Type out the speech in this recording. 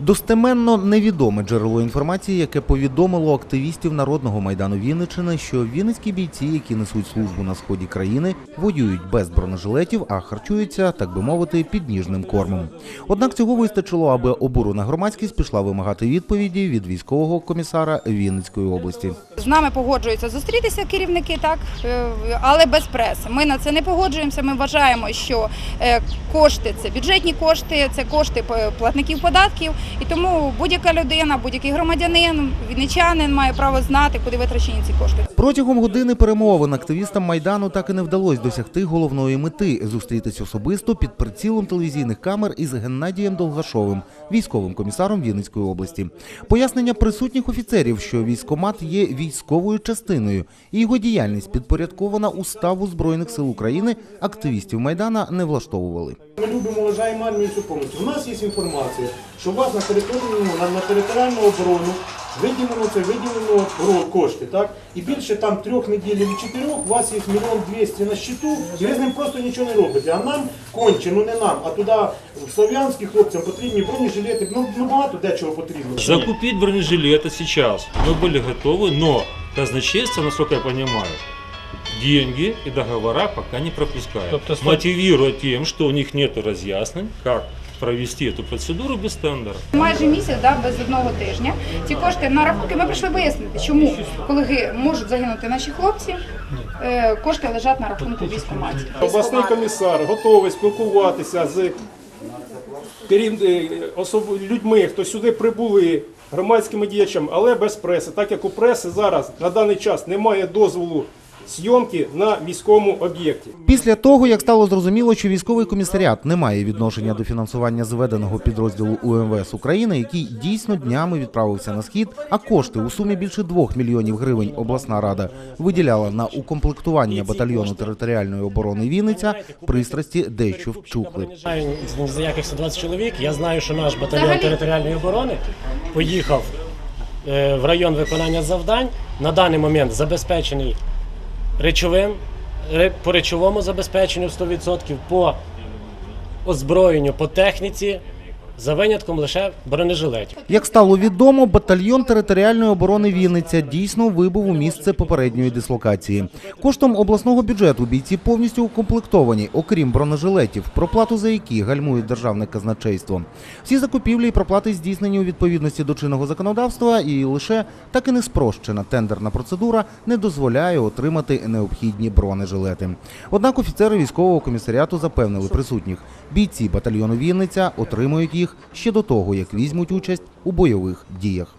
Достеменно невідоме джерело інформації, яке повідомило активістів народного майдану Вінниччини, що вінницькі бійці, які несуть службу на сході країни, воюють без бронежилетів, а харчуються, так би мовити, підніжним кормом. Однак цього вистачило, аби обурена громадськість пішла вимагати відповіді від військового комісара Вінницької області. З нами погоджуються зустрітися керівники, так е, але без преси. Ми на це не погоджуємося. Ми вважаємо, що е, кошти це бюджетні кошти, це кошти п- платників податків, і тому будь-яка людина, будь-який громадянин, вінничанин має право знати, куди витрачені ці кошти. Протягом години перемовин активістам майдану так і не вдалося досягти головної мети зустрітись особисто під прицілом телевізійних камер із Геннадієм Долгашовим, військовим комісаром Вінницької області. Пояснення присутніх офіцерів, що військомат є військовою частиною, і його діяльність підпорядкована уставу збройних сил України, активістів майдана не влаштовували. Ми любимо, вважаємо армію цю. У нас є інформація, що у вас на території на, на територіальну оборону виділено це виділено гро- кошти, так? І більше там трьох неділь чи чотирьох, у вас є мільйон двісті на щиту, і ви з ним просто нічого не робите. А нам конче, ну не нам, а туди в Слов'янські хлопцям потрібні бронежилети, ну, ну багато дечого потрібно. Закупить бронежилеты сейчас мы были готовы, но казначейство, насколько я понимаю, деньги и договора пока не пропускает. Тобто сто- Мотивируя тем, что у них нет разъяснений, как провести эту процедуру без тендера. Майже місяць, да, без одного тижня. Ці кошти на рахунки. Ми прийшли вияснити, чому, коли ги- можуть загинути наші хлопці, е, кошти лежать на рахунку військоматі. Обласний комісар готовий спілкуватися з керів... е, людьми, хто сюди прибули, громадськими діячами, але без преси, так як у преси зараз на даний час немає дозволу зйомки на військовому об'єкті. Після того, як стало зрозуміло, що військовий комісаріат не має відношення до фінансування зведеного підрозділу УМВС України, який дійсно днями відправився на схід, а кошти у сумі більше 2 мільйонів гривень обласна рада виділяла на укомплектування батальйону територіальної оборони Вінниця, пристрасті дещо вчухли. За яких 120 чоловік. Я знаю, що наш батальйон територіальної оборони поїхав е, в район виконання завдань. На даний момент забезпечений речовим, ре- по речовому забезпеченню 100%, по озброєнню, по техніці, за винятком лише бронежилетів. Як стало відомо, батальйон територіальної оборони Вінниця дійсно вибув у місце попередньої дислокації. Коштом обласного бюджету бійці повністю укомплектовані, окрім бронежилетів, проплату за які гальмує державне казначейство. Всі закупівлі і проплати здійснені у відповідності до чинного законодавства, і лише так і не спрощена тендерна процедура не дозволяє отримати необхідні бронежилети. Однак офіцери військового комісаріату запевнили присутніх, бійці батальйону Вінниця отримують їх ще до того, як візьмуть участь у бойових діях.